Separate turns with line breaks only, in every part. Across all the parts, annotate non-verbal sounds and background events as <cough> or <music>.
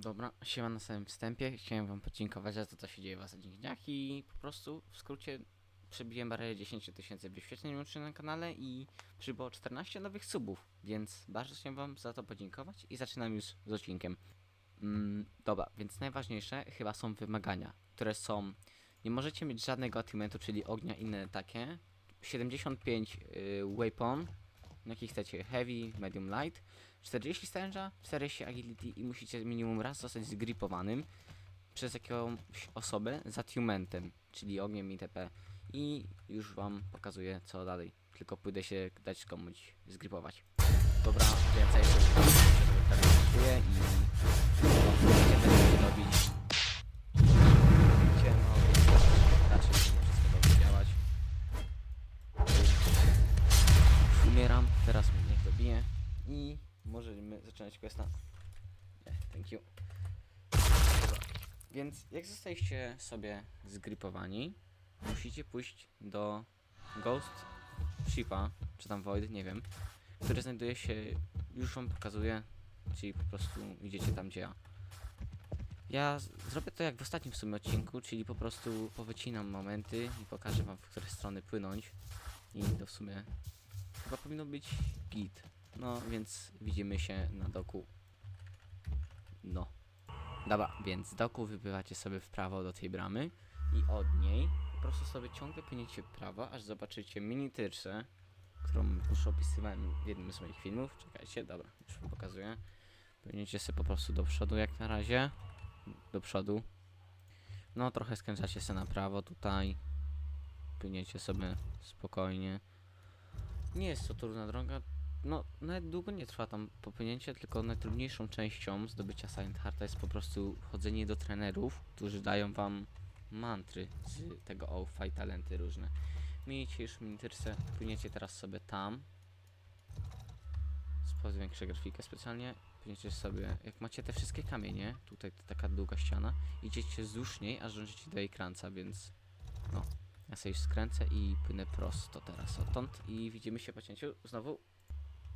Dobra, siema na samym wstępie. Chciałem wam podziękować za to, co się dzieje w ostatnich dniach i po prostu w skrócie przebiłem barierę 10 tysięcy wyświetleń łącznie na kanale i przybyło 14 nowych subów, więc bardzo chciałem wam za to podziękować i zaczynam już z odcinkiem. Mm, dobra, więc najważniejsze chyba są wymagania, które są nie możecie mieć żadnego attunementu, czyli ognia inne takie. 75 y, weapon, jaki chcecie, heavy, medium, light. 40 stęża, 40 agility i musicie minimum raz zostać zgripowanym przez jakąś osobę z attunementem, czyli ogniem itp. I już wam pokazuję co dalej. Tylko pójdę się dać komuś zgripować. Dobra, więcej teraz i będę robić. Zaczynać questa. Nie, thank you. Więc jak zostaliście sobie zgripowani, musicie pójść do Ghost Shipa, czy tam Void, nie wiem, który znajduje się, już wam pokazuję, czyli po prostu idziecie tam gdzie ja. Ja zrobię to jak w ostatnim w sumie odcinku, czyli po prostu powycinam momenty i pokażę wam w które strony płynąć i to w sumie chyba powinno być git. No, więc widzimy się na doku. No. Dobra, więc z doku wybywacie sobie w prawo do tej bramy i od niej po prostu sobie ciągle płyniecie w prawo, aż zobaczycie mini tyczę, którą już opisywałem w jednym z moich filmów. Czekajcie, dobra, już wam pokazuję. Płyniecie sobie po prostu do przodu jak na razie. Do przodu. No, trochę skręcacie sobie na prawo tutaj. Płyniecie sobie spokojnie. Nie jest to trudna droga, no, nawet długo nie trwa tam popłynięcie, tylko najtrudniejszą częścią zdobycia Silent Hearta jest po prostu chodzenie do trenerów, którzy dają wam mantry z tego OFA i talenty różne. Miejcie już minityrce, płyniecie teraz sobie tam. Zwiększę grafikę specjalnie. Płyniecie sobie, jak macie te wszystkie kamienie, tutaj to taka długa ściana, idziecie wzdłuż niej, aż dążycie do jej kranca, więc no. Ja sobie już skręcę i płynę prosto teraz odtąd i widzimy się po cięciu znowu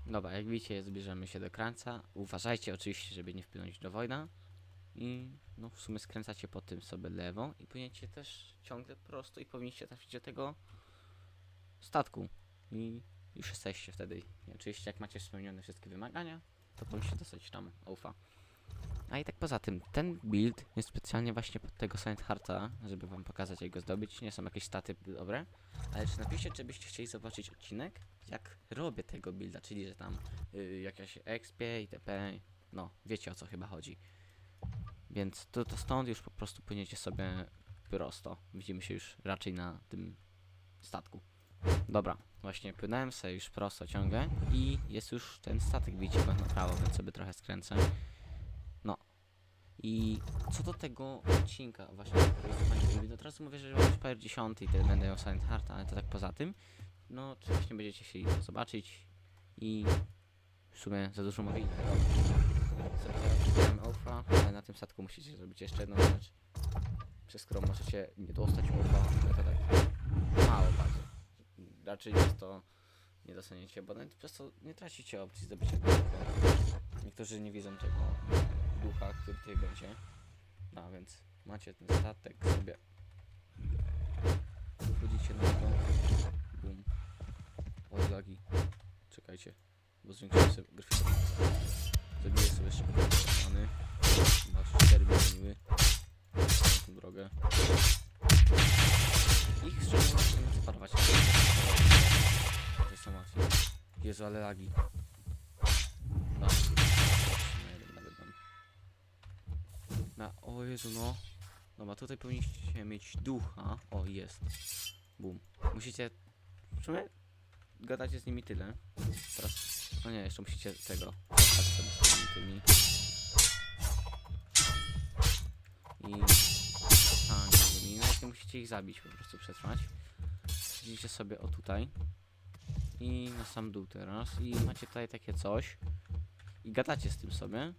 Dobra, jak widzicie, zbierzemy się do krańca. Uważajcie oczywiście, żeby nie wpłynąć do wojna. I no w sumie skręcacie po tym sobie lewą i płyniecie też ciągle prosto i powinniście trafić do tego statku. I już jesteście wtedy. I oczywiście jak macie spełnione wszystkie wymagania, to powinniście dostać tam ufa. A i tak poza tym, ten build jest specjalnie właśnie pod tego Silent Hearta, żeby wam pokazać jak go zdobyć. Nie są jakieś staty dobre, ale czy napiszcie, czy byście chcieli zobaczyć odcinek, jak robię tego builda, czyli że tam y, jakaś expie itp. No, wiecie o co chyba chodzi. Więc to, to stąd już po prostu płyniecie sobie prosto. Widzimy się już raczej na tym statku. Dobra, właśnie płynąłem sobie już prosto ciągle i jest już ten statek, widzicie go na prawo, więc sobie trochę skręcę. No. I co do tego odcinka, właśnie, to teraz mówię, że mam Spire 10 i będę miał Silent Heart, ale to tak poza tym, no, czy właśnie będziecie chcieli to zobaczyć i w sumie za dużo mówili. Sobie alfa, ale na tym statku musicie zrobić jeszcze jedną rzecz, przez którą możecie nie dostać alfa, to tak mało bardzo. Raczej jest to nie dostaniecie, bo nawet przez to nie tracicie opcji zdobycia tego. Niektórzy nie widzą tego ducha, który tutaj będzie. No więc macie ten statek sobie. Wchodzicie na to. Oj, lagi. Czekajcie, bo zwiększyłem sobie grafikę. Zabiję sobie szybko strony. Masz 4 zmieniły. Na tą drogę. Ich chcę parować. To jest łatwiej. Jezu, ale lagi. Na, o Jezu, no. Dobra, tutaj powinniście mieć ducha. O, jest. Bum. Musicie... W sumie gadacie z nimi tyle. Teraz... No nie, jeszcze musicie tego... z tymi. I... nimi. Nawet nie musicie ich zabić, po prostu przetrwać. Idziecie sobie o tutaj. I na sam dół teraz. I macie tutaj takie coś. I gadacie z tym sobie.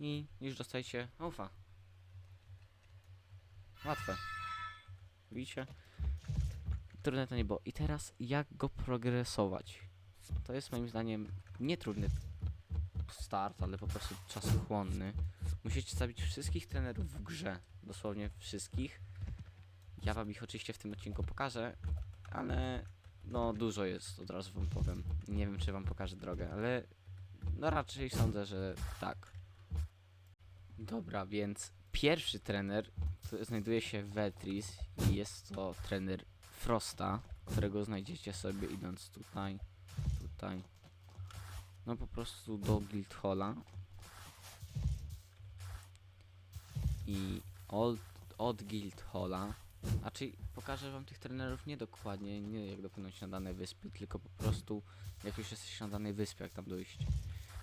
I już dostajecie ufa. Łatwe. Widzicie? Trudne to nie było. I teraz jak go progresować? To jest moim zdaniem nie trudny start, ale po prostu czasochłonny. Musicie zabić wszystkich trenerów w grze. Dosłownie wszystkich. Ja wam ich oczywiście w tym odcinku pokażę, ale no dużo jest, od razu wam powiem. Nie wiem, czy wam pokażę drogę, ale no raczej sądzę, że tak. Dobra, więc pierwszy trener znajduje się w Vetris i jest to trener Frosta, którego znajdziecie sobie idąc tutaj, tutaj, no po prostu do Guildhalla i od, od Guildhalla, a czyli pokażę wam tych trenerów nie dokładnie, nie jak dopłynąć na dane wyspy, tylko po prostu jak już jesteście na danej wyspie, jak tam dojść.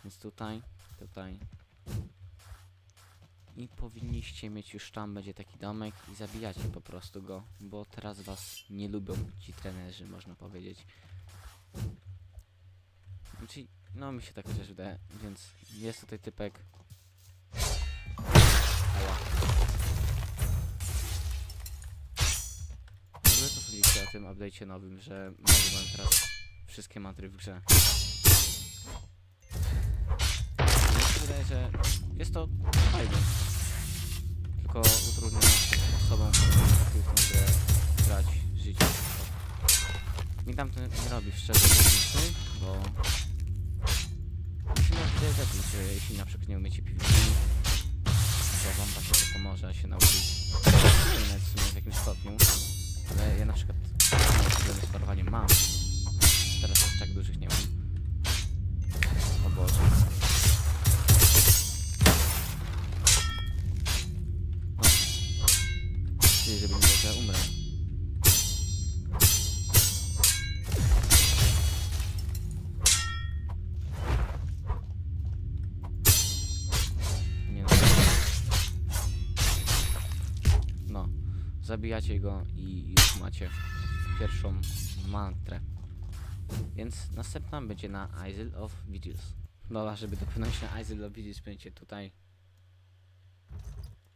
Więc tutaj, tutaj. I powinniście mieć już tam, będzie taki domek i zabijacie po prostu go, bo teraz was nie lubią ci trenerzy, można powiedzieć. Znaczy, no mi się tak chociaż wydaje, więc jest tutaj typek. Ała. Co sądzicie o tym update'cie nowym, że mam teraz wszystkie matry w grze? Mi się wydaje, że jest to fajne. Tylko utrudnia osobom, które chcą grać życie. Mi tam to nie robi szczerze różnicy, bo musimy wtedy lepiej, że jeśli na przykład nie umiecie PvP, to wam właśnie to pomoże się nauczyć. Nie wiem w sumie w jakim stopniu, ale ja na przykład no, problemy z parowaniem mam. Teraz aż tak dużych nie mam. O Boże. Zabijacie go i już macie pierwszą mantrę. Więc następna będzie na Isle of Vigils. Dobra, żeby dopłynąć na Isle of Vigils, będziecie tutaj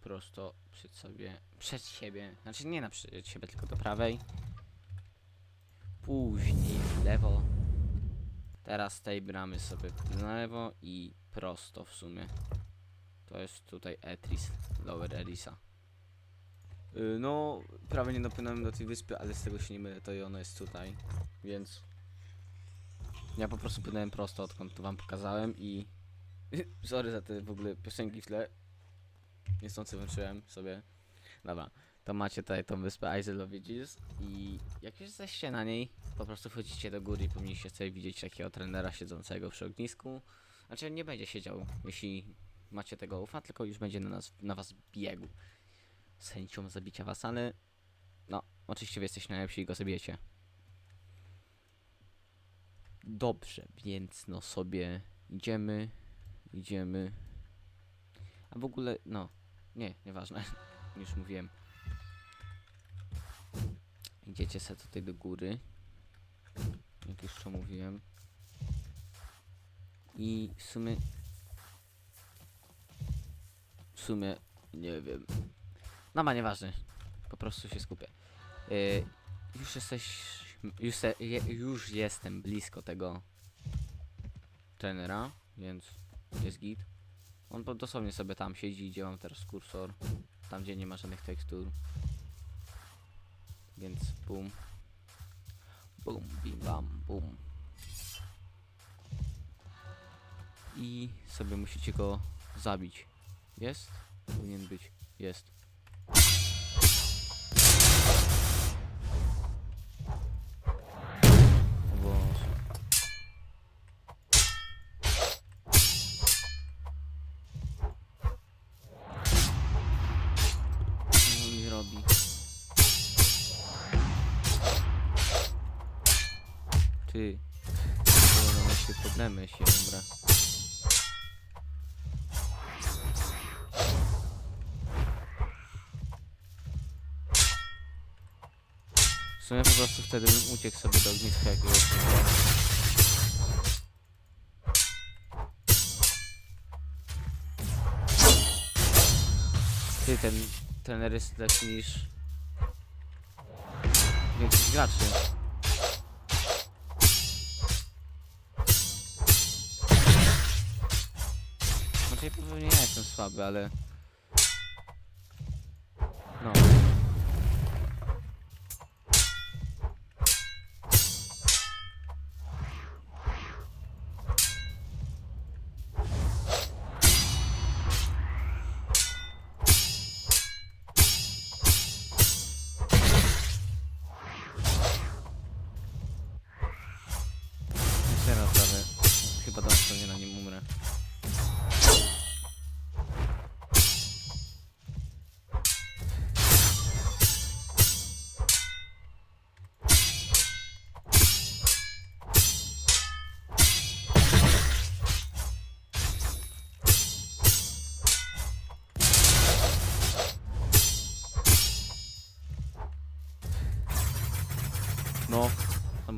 prosto przed sobie, przed siebie, znaczy nie na przed siebie, tylko do prawej. Później w lewo. Teraz tej bramy sobie w lewo i prosto w sumie. To jest tutaj Etris, Lower Elisa. Y, No, prawie nie dopłynąłem do tej wyspy, ale z tego się nie mylę, to i ona jest tutaj, więc ja po prostu płynąłem prosto, odkąd to wam pokazałem i <laughs> sorry za te w ogóle piosenki w tle, niechcący włączyłem sobie. Dobra, to macie tutaj tą wyspę Isle of i jak już jesteście na niej, po prostu wchodzicie do góry i powinniście sobie widzieć takiego trenera siedzącego przy ognisku. Znaczy nie będzie siedział, jeśli macie tego ufa, tylko już będzie na, nas, na was biegł z chęcią zabicia was, ale no, oczywiście wy jesteście najlepsi i go zabijecie. Dobrze, więc no sobie idziemy, idziemy. A w ogóle, no, nie, nieważne, <laughs> już mówiłem. Idziecie sobie tutaj do góry, jak już to mówiłem. I w sumie, w sumie, nie wiem, no ma nieważne. Po prostu się skupię. Yy, już jesteś. Już, se, je, już jestem blisko tego trenera, więc jest git. On dosłownie sobie tam siedzi, gdzie mam teraz kursor. Tam gdzie nie ma żadnych tekstur. Więc bum. Bum, bim bam, bum. I sobie musicie go zabić. Jest? Powinien być. Jest. Ty. Będą jakieś problemy się, dobra. Sumie po prostu wtedy bym uciekł sobie do ogniska jakiegoś. Ty, ten trener jest lepszy niż większość graczy. Znaczy pewnie ja jestem słaby, ale...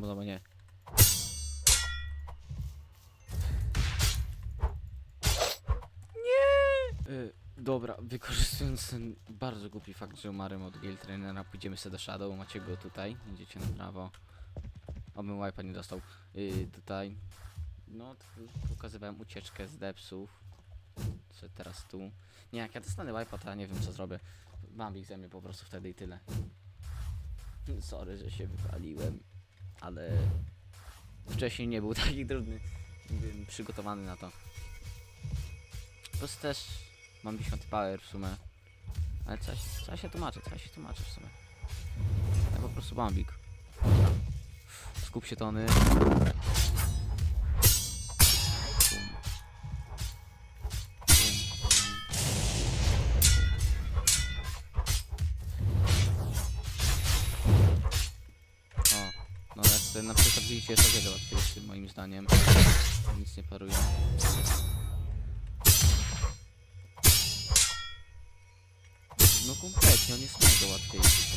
albo dobra nie. Y, dobra, wykorzystując ten bardzo głupi fakt, że umarłem od Gale Trainera, pójdziemy sobie do Shadow, macie go tutaj, idziecie na prawo. Obym wipe'a nie dostał. Y, tutaj, no, pokazywałem ucieczkę z depsów. Co teraz tu? Nie, jak ja dostanę wipe'a, to ja nie wiem co zrobię. Bambik ze mnie po prostu wtedy i tyle. Sorry, że się wypaliłem, ale wcześniej nie był <laughs> taki trudny. Byłem przygotowany na to. Po prostu też mam 50 power w sumie. Ale coś, coś się tłumaczy, coś się tłumaczy w sumie. Ja po prostu bambik. Skup się Tony. Widzicie, jest o wiele łatwiejszy moim zdaniem. Nic nie paruje. No kompletnie, on jest mega łatwiejszy.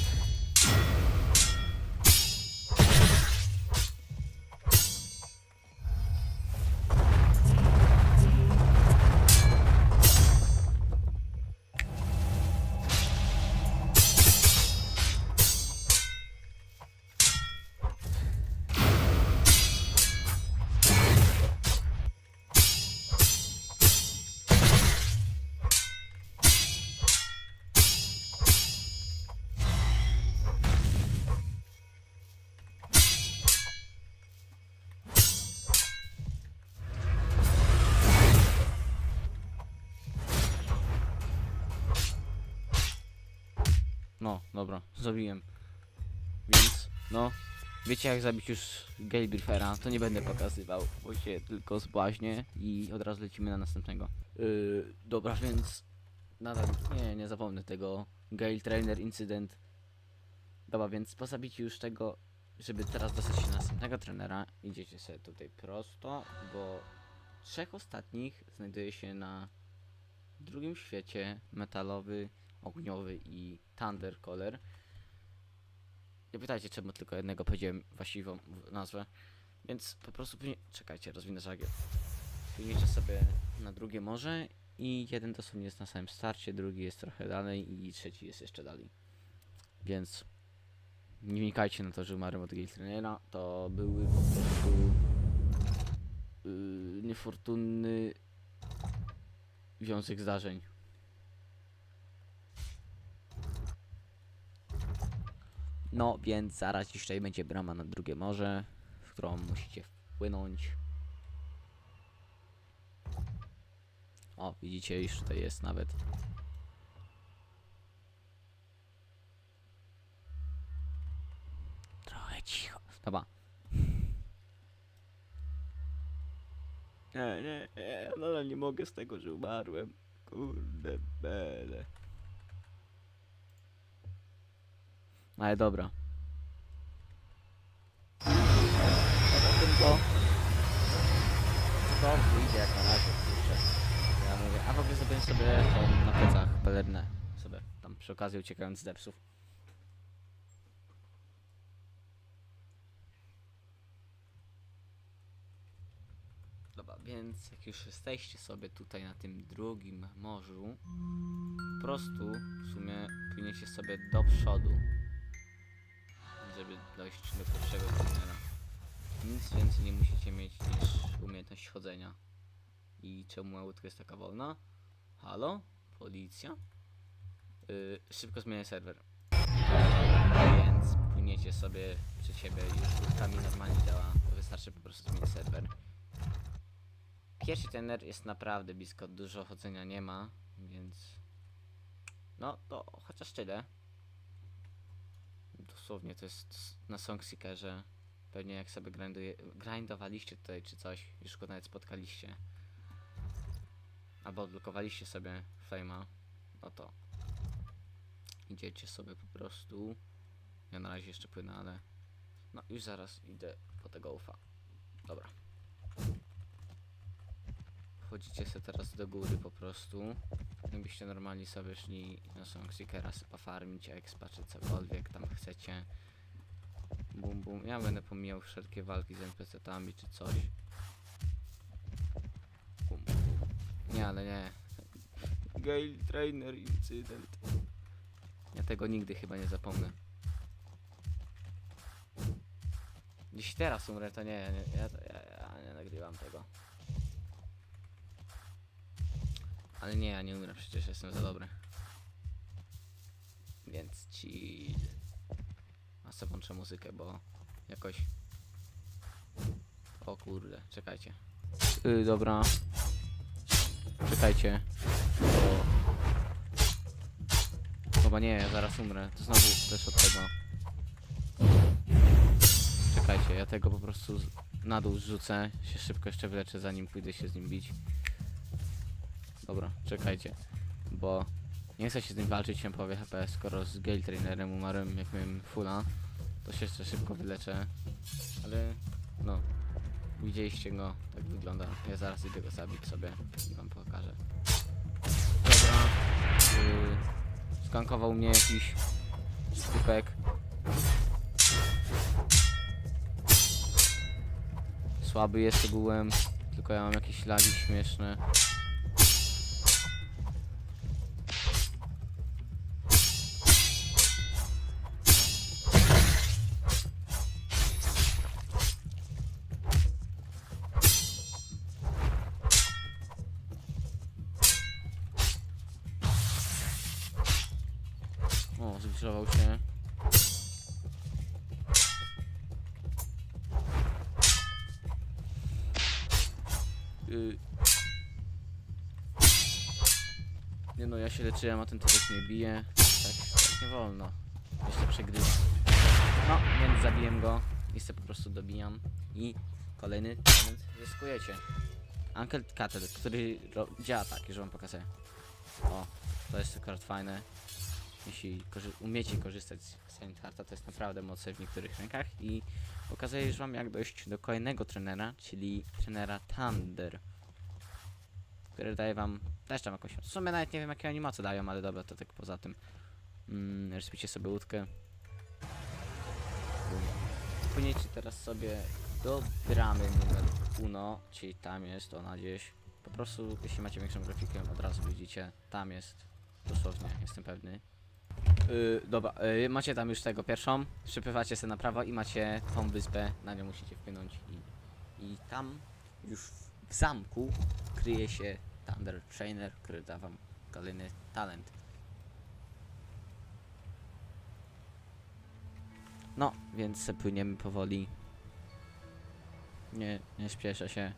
Dobra, zabiłem. Więc, no, wiecie jak zabić już Gale Briefera, to nie będę pokazywał, bo się tylko zbłaźnię i od razu lecimy na następnego. Yy, dobra, więc nadal, nie, nie zapomnę tego Gale Trainer Incydent. Dobra, więc po zabiciu już tego, żeby teraz dostać się na następnego trenera, idziecie sobie tutaj prosto, bo trzech ostatnich znajduje się na drugim świecie metalowy, ogniowy i Thunder Color. Nie pytajcie, czemu tylko jednego powiedziałem właściwą nazwę. Więc po prostu później... Czekajcie, rozwinę żagiel. Płyniecie sobie na drugie morze i jeden dosłownie jest na samym starcie, drugi jest trochę dalej i trzeci jest jeszcze dalej. Więc nie wnikajcie na to, że umarłem od Gale Trainera. To były po prostu yy, niefortunny wiązek zdarzeń. No, więc zaraz dzisiaj będzie brama na drugie morze, w którą musicie wpłynąć. O, widzicie, już tutaj jest nawet. Trochę cicho. Dobra. Nie, nie, nie, nadal nie mogę z tego, że umarłem. Kurde bele. Ale dobra. To... To wyjdzie jak na razie. Ja mówię, a w ogóle zrobiłem sobie tą na plecach pelerynę. Sobie tam przy okazji uciekając z depsów. Dobra, więc jak już jesteście sobie tutaj na tym drugim morzu, po prostu w sumie płyniecie sobie do przodu, żeby dojść do pierwszego tunela. Nic więcej nie musicie mieć niż umiejętność chodzenia. I czemu łódka jest taka wolna? Halo? Policja? Yy, szybko zmienię serwer. Więc płyniecie sobie przed siebie już ruchami normalnie działa. Wystarczy po prostu zmienić serwer. Pierwszy trener jest naprawdę blisko, dużo chodzenia nie ma, więc... No to chociaż tyle. Dosłownie to jest na Songseekerze. Pewnie jak sobie grinduje, grindowaliście tutaj czy coś, już go nawet spotkaliście. Albo odblokowaliście sobie Flame'a, no to idziecie sobie po prostu. Ja na razie jeszcze płynę, ale no już zaraz idę po tego ufa. Dobra. Wchodzicie sobie teraz do góry po prostu. Jakbyście normalnie sobie szli na Songseekera sypa farmić, expa czy cokolwiek tam chcecie. Bum bum. Ja będę pomijał wszelkie walki z NPC-tami czy coś. Bum bum. Nie, ale nie. Gale Trainer incydent. Ja tego nigdy chyba nie zapomnę. Jeśli teraz umrę, to nie, ja, nie- ja, ja, ja nie nagrywam tego. Ale nie, ja nie umrę, przecież jestem za dobry. Więc ci... A sobie włączę muzykę, bo jakoś... O kurde, czekajcie. Yy, dobra. Czekajcie. Bo... Chyba nie, ja zaraz umrę. To znowu też od tego. Czekajcie, ja tego po prostu na dół zrzucę. Się szybko jeszcze wyleczę, zanim pójdę się z nim bić. Dobra, czekajcie. Bo nie chcę się z nim walczyć w powie HP, skoro z Gale Trainerem umarłem, jak miałem fulla, to się jeszcze szybko wyleczę. Ale no, widzieliście go, tak wygląda. Ja zaraz idę go zabić sobie i wam pokażę. Dobra. Yy, skankował mnie jakiś typek. Słaby jest ogółem, tylko ja mam jakieś lagi śmieszne. Się. Y... Nie no, ja się leczyłem, a ten typek mnie bije. Tak, tak nie wolno. Jeszcze przegrywa. No, więc zabiłem go i se po prostu dobijam. I kolejny talent zyskujecie. Uncle Cutter, który działa tak, już wam pokażę. O, to jest akurat fajne. Jeśli korzy- umiecie korzystać z Silent Hearta, to jest naprawdę mocne w niektórych rękach i pokazuję już wam jak dojść do kolejnego trenera, czyli trenera Thunder, który daje wam też tam jakąś, w sumie nawet nie wiem jakie oni moce dają, ale dobra, to tak poza tym. Mm, rozpicie sobie łódkę. Płyniecie teraz sobie do bramy numer uno, czyli tam jest ona gdzieś. Po prostu, jeśli macie większą grafikę, od razu widzicie, tam jest, dosłownie, jestem pewny. Yy, dobra, yy, macie tam już tego pierwszą, przypływacie sobie na prawo i macie tą wyspę, na nią musicie wpłynąć i, i tam już w zamku kryje się Thunder Trainer, który da wam kolejny talent. No, więc płyniemy powoli. Nie, nie śpieszę się,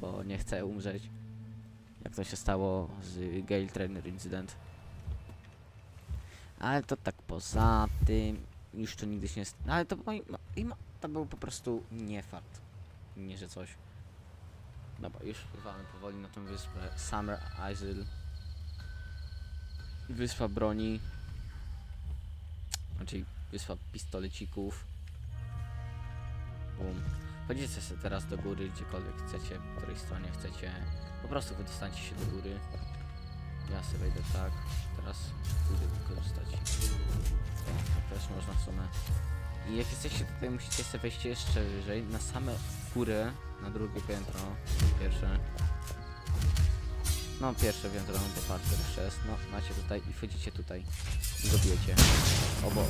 bo nie chcę umrzeć. Jak to się stało z Gale Trainer Incident. Ale to tak poza tym, już to nigdy się nie... st- No ale to, ma, i ma, to był po prostu nie fart. Nie, że coś. Dobra, już wpływamy powoli na tą wyspę. Summer Isle. Wyspa broni. Znaczy wyspa pistolecików. Bum. Chodzicie sobie teraz do góry, gdziekolwiek chcecie, po której stronie chcecie. Po prostu wydostańcie się do góry. Ja sobie wejdę tak. Teraz pójdę wykorzystać. To też można w sumie. I jak jesteście tutaj, musicie sobie wejść jeszcze wyżej, na same górę, na drugie piętro, pierwsze. No, pierwsze piętro, no bo parter jest. No, macie tutaj i wchodzicie tutaj i go bijecie. O bo...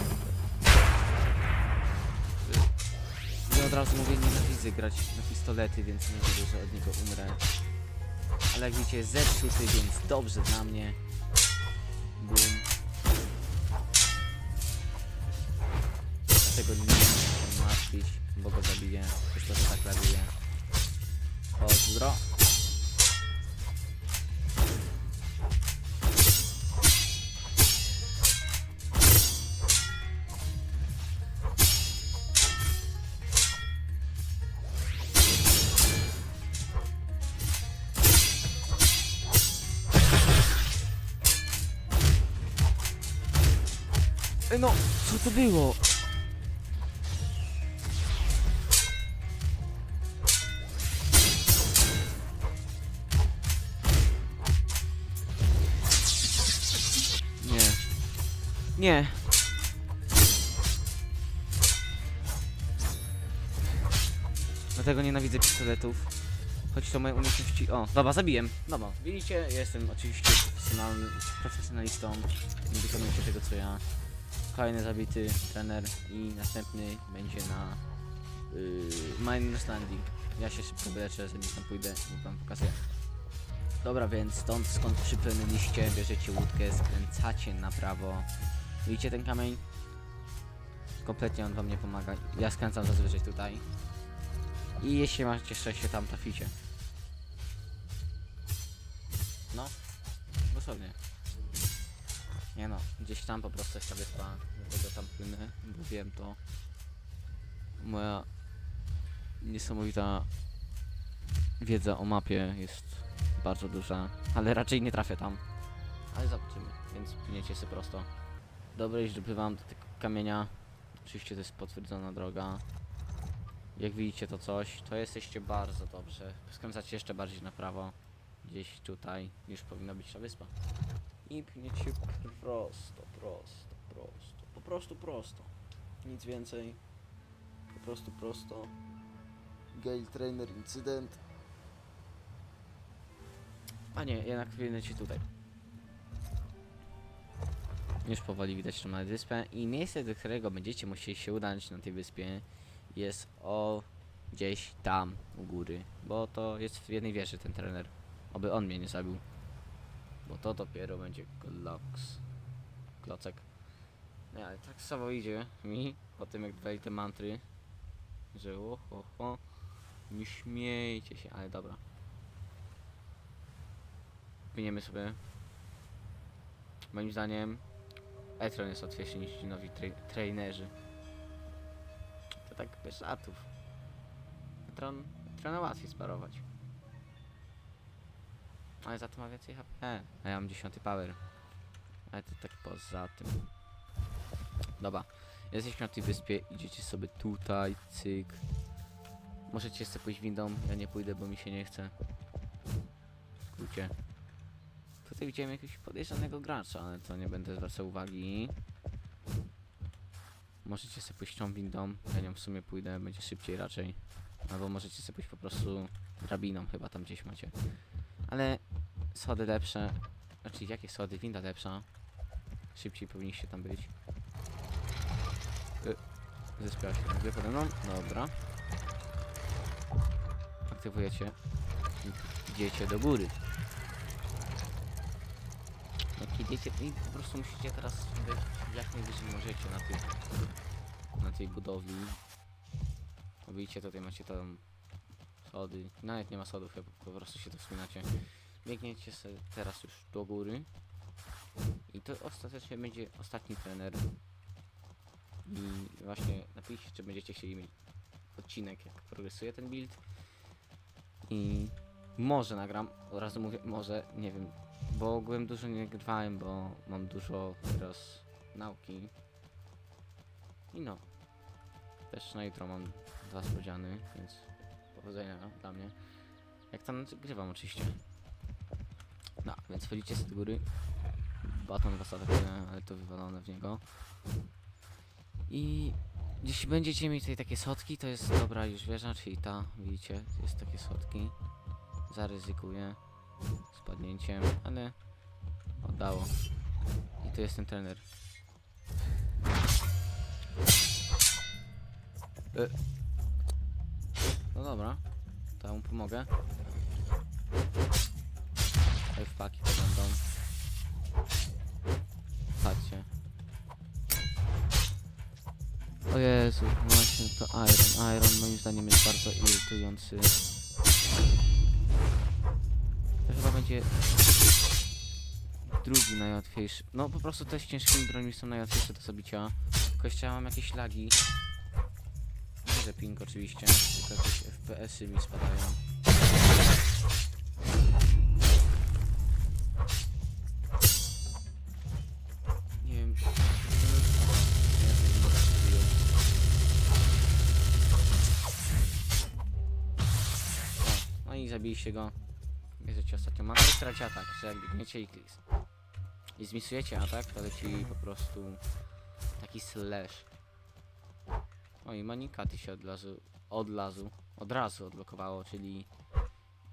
Ja od razu mówię, nienawidzę grać na pistolety, więc nie wiem, że od niego umrę. Ale jak widzicie jest zepsuty, więc dobrze dla mnie. Boom. Dlatego nie muszę się martwić, bo go zabiję. Przez to, że tak reaguje. Pozdro. Ej no, co to było? Nie. Nie. Dlatego nienawidzę pistoletów. Choć to moje umiejętności... O, dobra, zabiłem. Dobra, widzicie, ja jestem oczywiście profesjonalistą. Nie wykonujcie tego, co ja. Kolejny zabity trener i następny będzie na yy, Miners Landing. Ja się szybko wyleczę, zanim tam pójdę i wam pokazuję. Dobra, więc stąd skąd przypłynęliście, bierzecie łódkę, skręcacie na prawo. Widzicie ten kamień? Kompletnie on wam nie pomaga. Ja skręcam zazwyczaj tutaj. I jeśli macie szczęście, tam traficie. No, dosłownie. Nie no, gdzieś tam po prostu jest ta wyspa, dlatego tam płynę, bo wiem to. Moja niesamowita wiedza o mapie jest bardzo duża, ale raczej nie trafię tam. Ale zobaczymy, więc płyniecie sobie prosto. Dobra, już dopływam do tego kamienia. Oczywiście to jest potwierdzona droga. Jak widzicie to coś, to jesteście bardzo dobrze. Skręcacie jeszcze bardziej na prawo. Gdzieś tutaj już powinna być ta wyspa. I pchniecie prosto, prosto, prosto. Po prostu prosto. Nic więcej. Po prostu prosto. Gale Trainer incydent. A nie, jednak pchniecie tutaj. Już powoli widać tą wyspę i miejsce, do którego będziecie musieli się udać na tej wyspie jest o gdzieś tam u góry, bo to jest w jednej wieży ten trener. Oby on mnie nie zabił. Bo to dopiero będzie kloks. Klocek. Nie, ale tak samo idzie mi po tym jak dwali te mantry. Że o, o, o. Nie śmiejcie się, ale dobra. Płyniemy sobie. Moim zdaniem Etron jest łatwiejszy niż ci nowi tra trainerzy. To tak bez żartów. Etron, Etrona łatwiej sparować. Ale za to ma więcej HP. A ja mam 10 power. Ale to tak poza tym. Dobra. Jesteśmy na tej wyspie, idziecie sobie tutaj, cyk. Możecie sobie pójść windą, ja nie pójdę, bo mi się nie chce. Skrócie. Tutaj widziałem jakiegoś podejrzanego gracza, ale to nie będę zwracał uwagi. Możecie sobie pójść tą windą, ja nią w sumie pójdę, będzie szybciej raczej. Albo możecie sobie pójść po prostu drabiną, chyba tam gdzieś macie. Ale schody lepsze. Znaczy jakie schody? Winda lepsza. Szybciej powinniście tam być. Y, Zespiała się nagle pode mną. Dobra. Aktywujecie. Idziecie do góry. Jak idziecie i po prostu musicie teraz być jak najwyżej możecie na tej, na tej budowli. Widzicie, tutaj macie tam schody. Nawet nie ma chyba po prostu się to wspinacie. Biegniecie sobie teraz już do góry. I to ostatecznie będzie ostatni trener. I właśnie napiszcie, czy będziecie chcieli mieć odcinek, jak progresuje ten build. I może nagram, od razu mówię, może, nie wiem, bo ogółem dużo nie grywałem, bo mam dużo teraz nauki. I no. Też na jutro mam dwa spodziany, więc powodzenia dla mnie. Jak tam grywam oczywiście. No, więc wchodzicie z góry. Baton was atakuje, ale to wywalone w niego. I jeśli będziecie mieć tutaj takie schodki, to jest dobra już wieża, czyli ta, widzicie, jest takie schodki. Zaryzykuję spadnięciem, ale oddało. I tu jest ten trener. E. No dobra, to ja mu pomogę. F-paki to będą. Patrzcie. O Jezu, właśnie to Iron. Iron moim zdaniem jest bardzo irytujący. To chyba będzie drugi najłatwiejszy. No po prostu te z ciężkimi brońmi są najłatwiejsze do zabicia. Jeszcze mam jakieś lagi. Że ping oczywiście, tylko jakieś FPS-y mi spadają. Zabiliście go. Bierzecie ostatnio manę. Traci atak, że jak biegniecie i, i zmisujecie atak, to leci po prostu taki slash. O i manikaty się od razu, od razu, od razu odblokowało, czyli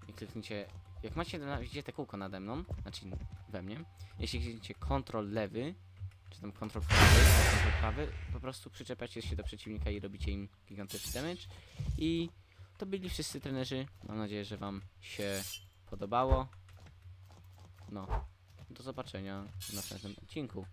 jak klikniecie, jak macie, widzicie te kółko nade mną, znaczy we mnie, jeśli klikniecie Ctrl lewy, czy tam Ctrl prawy, prawy, po prostu przyczepiacie się do przeciwnika i robicie im gigantyczny damage i to byli wszyscy trenerzy, mam nadzieję, że wam się podobało. No, do zobaczenia w następnym odcinku.